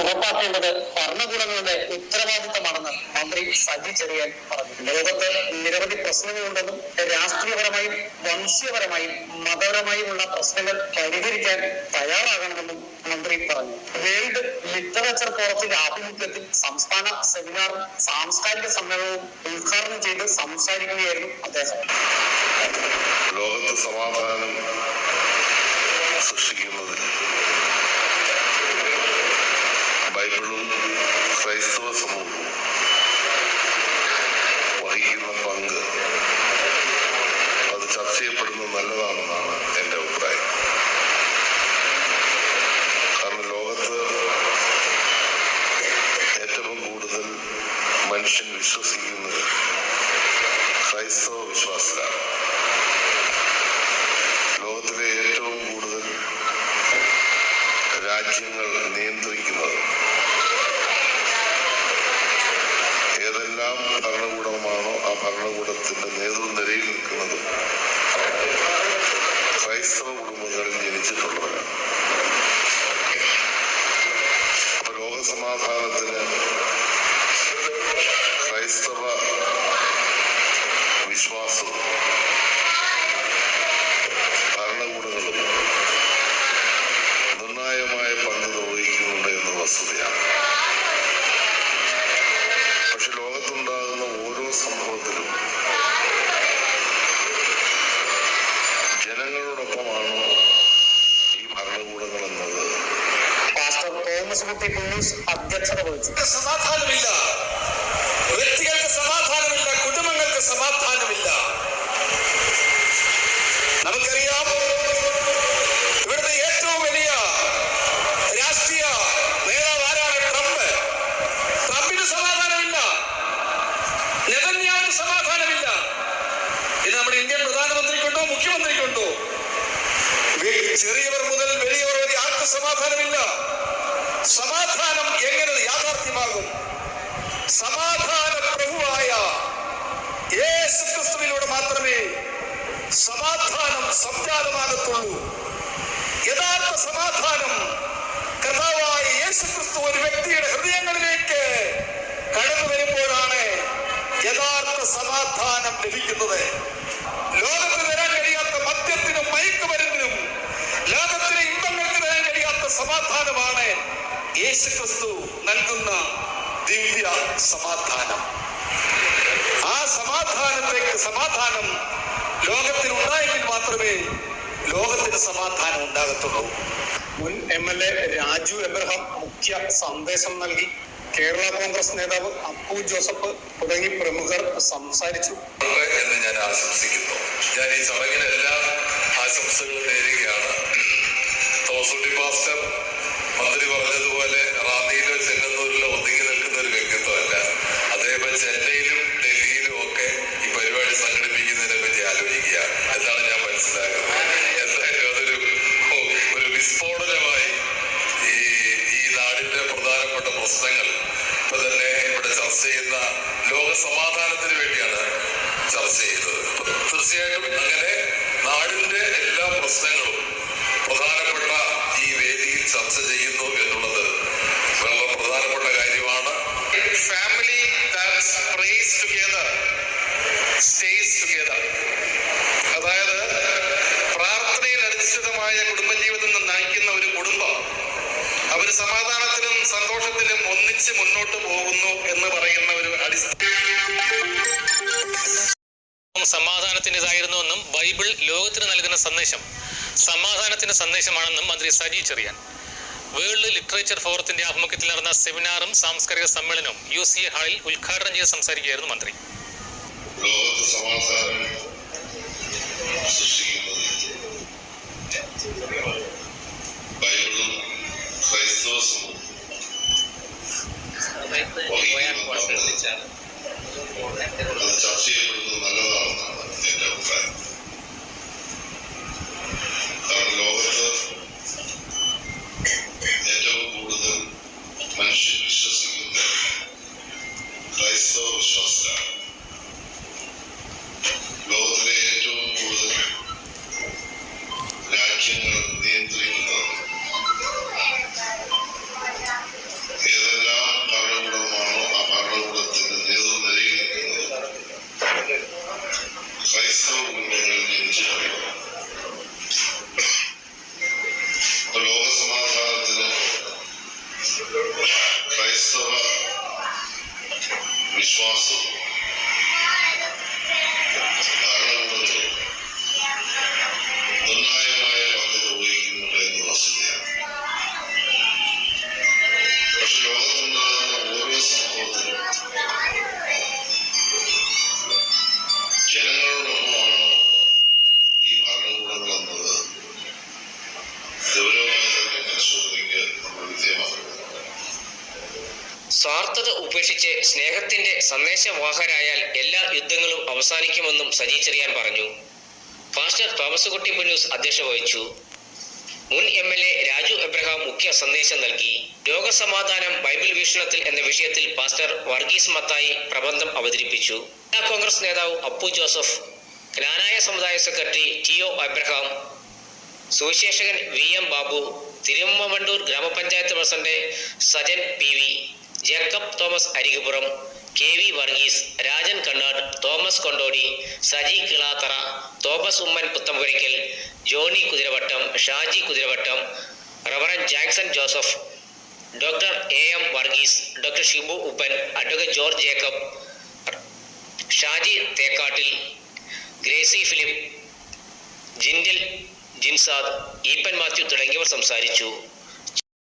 ഉറപ്പാക്കേണ്ടത് ഭരണകൂടങ്ങളുടെ ഉത്തരവാദിത്തമാണെന്ന് മന്ത്രി സജി ചെറിയാൻ പറഞ്ഞു ലോകത്ത് നിരവധി പ്രശ്നങ്ങളുണ്ടെന്നും രാഷ്ട്രീയപരമായും വംശീയപരമായും മതപരമായുമുള്ള പ്രശ്നങ്ങൾ പരിഹരിക്കാൻ തയ്യാറാകണമെന്നും മന്ത്രി പറഞ്ഞു. വേൾഡ് ലിറ്ററേച്ചർ ഫോറത്തിന്റെ ആഭിമുഖ്യത്തിൽ സംസ്ഥാന സെമിനാറും സാംസ്കാരിക സമ്മേളനവും ഉദ്ഘാടനം ചെയ്ത് സംസാരിക്കുകയായിരുന്നു അദ്ദേഹം. സമാധാനം ചർച്ച ചെയ്യപ്പെടുന്നത് നല്ലതാണെന്നാണ് എന്റെ അഭിപ്രായം. കാരണം ലോകത്ത് ഏറ്റവും കൂടുതൽ മനുഷ്യൻ വിശ്വസിക്കുന്നത് ക്രൈസ്തവ വിശ്വാസത്തിലാണ് ലോകത്തിലെ ഏറ്റവും കൂടുതൽ രാജ്യങ്ങൾ നിയന്ത്രിക്കുന്നത് ഏതെല്ലാം ഭരണകൂടമാണോ ആ ഭരണകൂടത്തിന്റെ നേതൃനിരയിൽ ക്രൈസ്തവ കുടുംബങ്ങളിൽ ജനിച്ചിട്ടുള്ളവരാണ് ലോകസമാധാനത്തിന് ലോക സമാധാനത്തിന് ക്രൈസ്തവ വിശ്വാസവും ഭരണകൂടങ്ങളും നിർണായകമായ പങ്ക് നിർവഹിക്കുന്നുണ്ട് എന്ന വസ്തുതയാണ്. പാസ്റ്റർ തോമസ് കുട്ടി കുഞ്ഞൂസ് അധ്യക്ഷത സംജാതമാകത്തുള്ളൂ. യഥാർത്ഥ സമാധാനം കർത്താവായ യേശുക്രിസ്തു ഒരു വ്യക്തിയുടെ ഹൃദയങ്ങളിലേക്ക് കടന്നു വരുമ്പോഴാണ് യഥാർത്ഥ സമാധാനം ലഭിക്കുന്നത്. ലോകത്ത് തരാൻ കഴിയാത്ത മദ്യത്തിനും മയക്കുമരുന്നിനും ലോകത്തിലെ ഇമ്പങ്ങൾക്ക് തരാൻ കഴിയാത്ത സമാധാനമാണ് യേശുക്രിസ്തു നൽകുന്ന ദിവ്യ സമാധാനം. ആ സമാധാനത്തേക്ക് സമാധാനം ലോകത്തിൽ ഉണ്ടായെങ്കിൽ മാത്രമേ ലോകത്തിന് സമാധാനം ഉണ്ടാകത്തുള്ളൂ. മുൻ M L A Raju Abraham മുഖ്യ സന്ദേശം നൽകി. കേരള കോൺഗ്രസ് നേതാവ് അപ്പു ജോസഫ് തുടങ്ങി പ്രമുഖർ സംസാരിച്ചു. എന്ന് ഞാൻ ആശംസിക്കുന്നു. ഞാൻ ഈ ചടങ്ങിന് എല്ലാ ആശംസകളും നേരുകയാണ്. പാസ്റ്റർ മന്ത്രി പറഞ്ഞതുപോലെ റാന്നിയിലോ ചെങ്ങന്നൂരിലോ ഒതുങ്ങി നിൽക്കുന്ന ഒരു വ്യക്തിത്വമല്ല. അതേപോലെ ചെന്നൈയിലും ഡൽഹിയിലും തീർച്ചയായിട്ടും അങ്ങനെ നാടിന്റെ എല്ലാ പ്രശ്നങ്ങളും പ്രധാനപ്പെട്ട ഈ വേദിയിൽ ചർച്ച ചെയ്യുന്നു എന്നുള്ളത് വളരെ പ്രധാനപ്പെട്ട കാര്യമാണ്. ഫാമിലി അതായത് പ്രാർത്ഥനയിൽ അധിഷ്ഠിതമായ കുടുംബജീവിതം നയിക്കുന്ന ഒരു കുടുംബം അവർ സമാധാനത്തിലും സന്തോഷത്തിലും ഒന്നിച്ച് മുന്നോട്ട് പോകുന്നു എന്ന് പറയുന്ന ഒരു അടിസ്ഥാന സമാധാനത്തിന്റെതായിരുന്നുവെന്നും ബൈബിൾ ലോകത്തിന് നൽകുന്ന സന്ദേശം സമാധാനത്തിന്റെ സന്ദേശമാണെന്നും മന്ത്രി സജി ചെറിയാൻ. വേൾഡ് ലിറ്ററേച്ചർ ഫോറത്തിന്റെ ആഭിമുഖ്യത്തിൽ നടന്ന സെമിനാറും സാംസ്കാരിക സമ്മേളനവും യു സി എ ഹാളിൽ ഉദ്ഘാടനം ചെയ്ത് സംസാരിക്കുകയായിരുന്നു മന്ത്രി. ലോകത്ത് സമാധാനം ക്രൈസ്തവ വിശ്വാസവും സ്വാർത്ഥത ഉപേക്ഷിച്ച് സ്നേഹത്തിന്റെ സന്ദേശവാഹകരായാൽ എല്ലാ യുദ്ധങ്ങളും അവസാനിക്കുമെന്നും സജി ചെറിയാൻ പറഞ്ഞു. പാസ്റ്റർ തോമസ് കുട്ടി പുന്നൂസ് അധ്യക്ഷ വഹിച്ചു. മുൻ M L A Raju Abraham മുഖ്യ സന്ദേശം നൽകി. ലോകസമാധാനം ബൈബിൾ വീക്ഷണത്തിൽ എന്ന വിഷയത്തിൽ പാസ്റ്റർ വർഗീസ് മത്തായി പ്രബന്ധം അവതരിപ്പിച്ചു. ജില്ലാ കോൺഗ്രസ് നേതാവ് അപ്പു ജോസഫ് ജ്ഞാനായ സമുദായ secretary T O Abraham Suviseshakan V M Babu Thiruvanvandoor gramapanchayat president Sajan P V Jacob Thomas Arikupuram K V Varghese Rajan Kannad Thomas Kondodi Saji Kilathara Thomas Oommen Puthenpurackal Johny Kuthiravattom Shaji Kuthiravattom reverend Jackson Joseph doctor A M Varghese doctor Shibu Uppan advocate George Jacob Shaji Thekkattil Gracy Philip Jindil Jinsad Eapen Mathew തുടങ്ങിയവർ സംസാരിച്ചു.